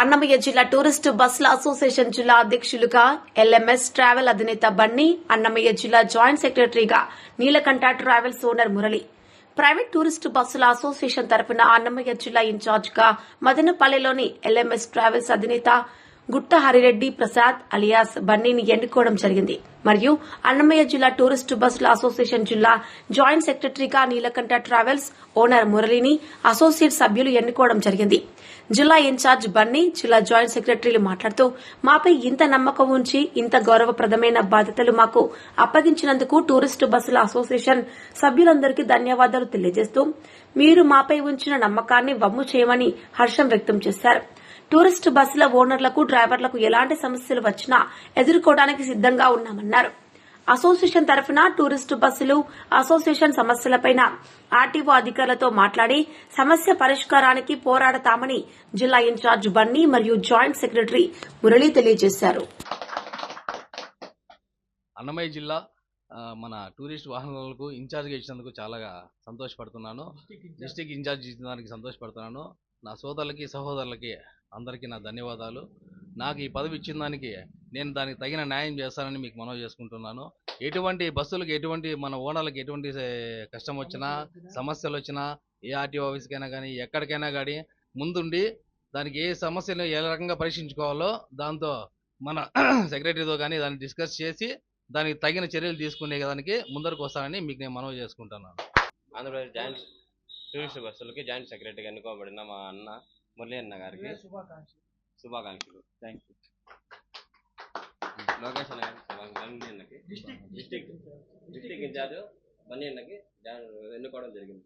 అన్నమయ్య జిల్లా టూరిస్ట్ బస్సుల అసోసియేషన్ జిల్లా అధ్యక్షులుగా ఎల్ఎంఎస్ ట్రావెల్ అధినేత బన్నీ అన్నమయ్య జిల్లా జాయింట్ సెక్రటరీగా Neelakantha travels owner Murali. Private tourist బస్సుల అసోసియేషన్ తరపున అన్నమయ్య జిల్లా ఇన్ఛార్జిగా మదనపల్లెలోని ఎల్ఎంఎస్ ట్రావెల్స్ అధినేత గుట్ట హరిరెడ్డి ప్రసాద్ అలియాస్ బన్నీని ఎన్నుకోవడం జరిగింది. మరియు అన్నమయ్య జిల్లా టూరిస్టు బస్సుల అసోసియేషన్ జిల్లా జాయింట్ సెక్రటరీగా నీలకంఠ ట్రావెల్స్ ఓనర్ మురళిని అసోసియేట్ సభ్యులు ఎన్నుకోవడం జరిగింది. జిల్లా ఇన్ఛార్జ్ బన్నీ జిల్లా జాయింట్ సెక్రటరీలు మాట్లాడుతూ మాపై ఇంత నమ్మకం ఉంచి ఇంత గౌరవప్రదమైన బాధ్యతలు మాకు అప్పగించినందుకు టూరిస్టు బస్సుల అసోసియేషన్ సభ్యులందరికీ ధన్యవాదాలు తెలియజేస్తూ మీరు మాపై ఉంచిన నమ్మకాన్ని వమ్ము చేయమని హర్షం వ్యక్తం చేశారు. టూరిస్టు బస్సుల ఓనర్లకు డ్రైవర్లకు ఎలాంటి సమస్యలు వచ్చినా ఎదుర్కోవడానికి సిద్దంగా ఉన్నామన్నారు. అసోసియేషన్ తరఫున టూరిస్టు బస్సులు అసోసియేషన్ సమస్యలపైన ఆర్టీఓ అధికారులతో మాట్లాడి సమస్య పరిష్కారానికి పోరాడతామని జిల్లా ఇన్ఛార్జ్ బన్నీ మరియు జాయింట్ సెక్రటరీ మురళి తెలియజేశారు. అన్నమయ్య జిల్లా మన టూరిస్ట్ వాహనాలకు ఇన్ఛార్జ్గా ఇచ్చినందుకు చాలా సంతోషపడుతున్నాను. డిస్టిక్ ఇన్ఛార్జ్ ఇచ్చినందుకు సంతోషపడుతున్నాను. నా సోదరులకి సహోదరులకి అందరికీ నా ధన్యవాదాలు. నాకు ఈ పదవి ఇచ్చిన దానికి నేను దానికి తగిన న్యాయం చేస్తానని మీకు మనవి చేసుకుంటున్నాను. ఎటువంటి బస్సులకు ఎటువంటి మన ఓనర్లకు ఎటువంటి కష్టం వచ్చినా సమస్యలు వచ్చినా ఏ ఆర్టీఓ ఆఫీస్కైనా కానీ ఎక్కడికైనా కానీ ముందుండి దానికి ఏ సమస్యలు ఏ రకంగా పరీక్షించుకోవాలో దాంతో మన సెక్రటరీతో కానీ దాన్ని డిస్కస్ చేసి దానికి తగిన చర్యలు తీసుకునే దానికి ముందరకు వస్తానని మీకు నేను మనవి చేసుకుంటున్నాను. ఆంధ్రప్రదేశ్ జాయింట్ టూరిస్ట్ బస్సులకి జాయింట్ సెక్రటరీగా ఎన్నుకోబడిన మా అన్న మురళీ అన్న గారికి శుభాకాంక్షలు. థ్యాంక్ యూ లోకేష్ అన్న గారికి బన్నీ అన్నకి డిస్టిక్ డిస్టిక్ ఇన్ఛార్జ్. బన్నీ అన్నకి ఎన్నుకోవడం జరిగింది.